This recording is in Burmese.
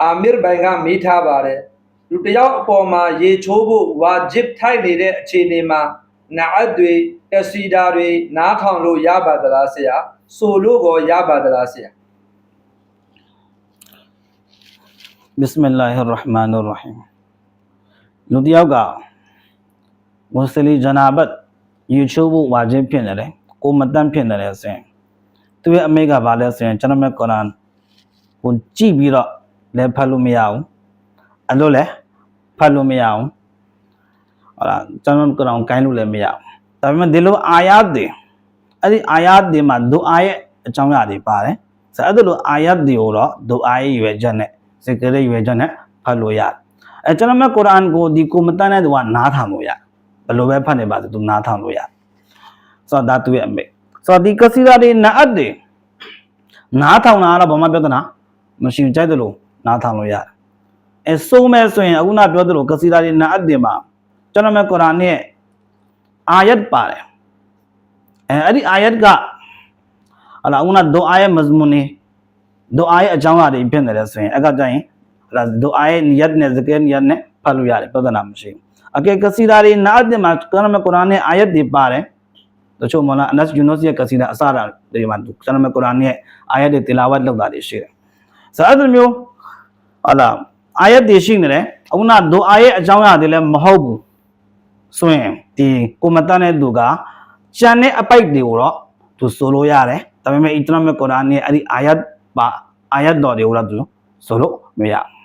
အာမစ်ဘိုင်ကမေးထားပါတယ်လူတစ်ယောက်အပေါ်မှာရေချိုးဖို့ဝါဂျစ်ထိုက်နေတဲ့အခြေအနေမှာနာအတ်တွေအစီဒါတွေနားထောင်လို့ရပါသလားဆရာဆိုလို့ကောရပါသလားဆရာဘစ္စမလ္လာဟ်ရဟ်မာန်ရဟီမ်လူတစ်ယောက်ကမွတ်စလီဂျနာဘတ်ယူချိုးဖို့ဝါဂျစ်ဖြစ်နေတယ်ကိုမတန့်ဖြစ်နေတယ်ဆိုရင်သူရဲ့အမိကဘာလဲဆိုရင်ကျွန်တော်မဲ့ကုရ်အာန်ကိုကြည့်ပြီးတော့ လည်းဖတ်လို့မရဘူးအဲ့လိုလည်းဖတ်လို့မရဘူးဟုတ်လားကျွန်တော်ကုရ်အာန်ကိုင်းလို့လည်းမရဘူးဒါပေမဲ့ဒီလိုအာယတ်တွေအဲ့ဒီအာယတ်တွေမှာဒူအာရဲ့အကြောင်းအရာတွေပါတယ်ဆိုတော့အဲ့ဒီလိုအာယတ်တွေကိုတော့ဒူအာရဲ့ရွယ်ချက်နဲ့စကရဲ့ရွယ်ချက်နဲ့ဖတ်လို့ရတယ်အဲကျွန်တော်မဲ့ကုရ်အာန်ကိုဒီကိုမတန်းတဲ့သူကနားထောင်လို့ရတယ်ဘယ်လိုပဲဖတ်နေပါစေသူနားထောင်လို့ရတယ်ဆိုတော့ဒါသူရဲ့အမိဆိုတော့ဒီကစီရာတွေနာအပ်တွေနားထောင်တာကတော့ဘာမှပြဿနာမရှိဘူးကြိုက်တယ်လို့ နားထောင်လို့ရတယ်အဲဆိုမဲ့ဆိုရင်အခုနပြောသလိုကစီရာတွေနာအပ်တွေမှာကျွန်တော်မဲ့ကုရ်အာန်ရဲ့အာယတ်ပါတယ်အဲအဲ့ဒီအာယတ်ကဟလာအခုနဒူအာရဲ့မဇမွန်နေဒူအာရဲ့အကြောင်းအရာတွေဖြစ်နေတယ်ဆိုရင်အဲ့ကကြရင်ဟလာဒူအာရဲ့နီယတ်နဲ့ဇကဲနီယတ်နဲ့ဖတ်လို့ရတယ်ပြဿနာမရှိဘူးအကဲကစီရာတွေနာအပ်တွေမှာကျွန်တော်မဲ့ကုရ်အာန်ရဲ့အာယတ်တွေပါတယ်တချို့မလားအနတ်ယူနိုစီရဲ့ကစီနာအစရာတွေမှာကျွန်တော်မကုရ်အာန်ရဲ့အာယတ်တွေတီလာဝတ်လုပ်တာတွေရှိတယ်။ဆိုတော့အဲ့လိုမျိုး ဟာလာအာယတ်တွေရှိနေတယ်အခုနဒိုအာရဲ့အကြောင်းအရာတွေလည်းမဟုတ်ဘူးဆိုရင်ဒီကိုမတန်တဲ့သူကကျန်တဲ့အပိုက်တွေကိုတော့သူဆိုလို့ရတယ်ဒါပေမဲ့အစ္စလာမ်ကုရ်အာန်ရဲ့အဲ့ဒီအာယတ်ပါအာယတ်တော်တွေကိုတော့သူဆိုလို့မရဘူး